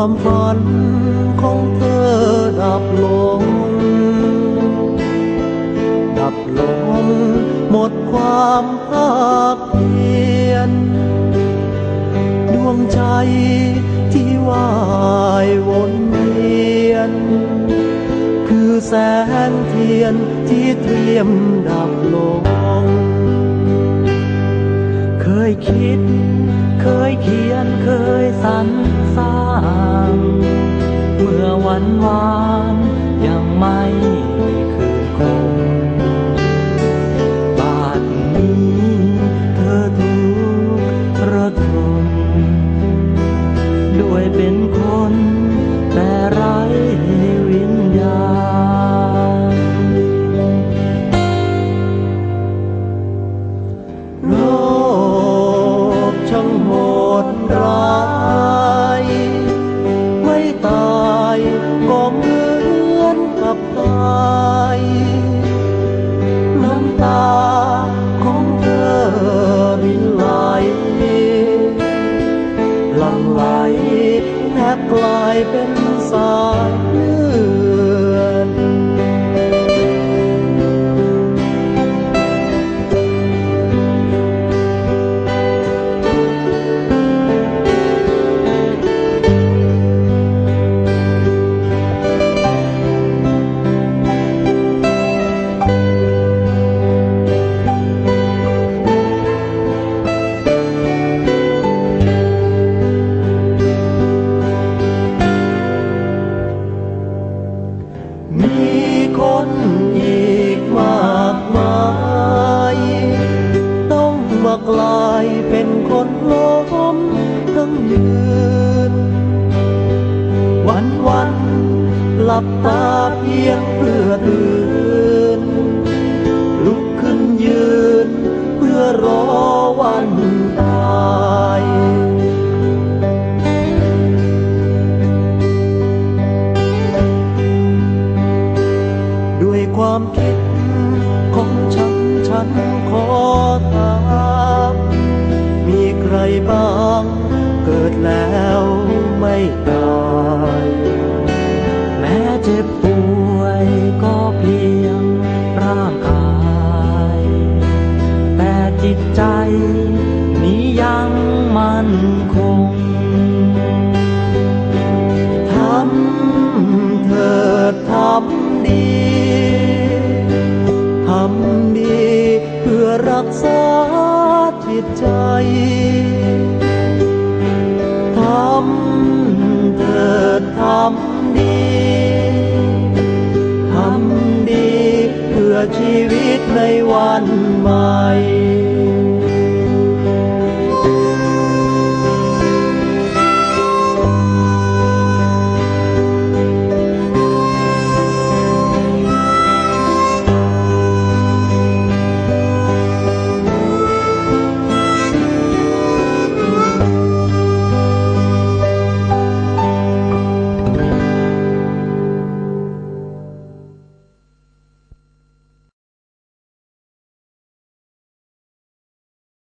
ความฝันของเธอดับลง ดับลงหมดความภาคเพียรดวงใจที่ว่ายวนเวียน คือแสงเทียนที่เตรียมดับลง เคยคิด เคยเขียน เคยสรรสร้างเมื่อวันวานยังไม่คืนคงบาดนี้เธอถูกระทมด้วยเป็นคนแต่ไร้วิญญาณโลกช่างโหดร้ายายน้ำตาของเธอรินไหลหลังไหลแทบกลายเป็นสาย กลายเป็นคนล้มทั้งยืน วันวันหลับตาเพียงเพื่อตื่น ลุกขึ้นยืน เพื่อรอวันตายด้วยความคิดของฉัน ฉันขอถา บ้าง เกิดแล้วไม่ตายแม้เจ็บป่วยก็เพียงร่างกาย แต่จิตใจนี้ยังมั่นคงทำเธอทำดี ทำเถิดทำดี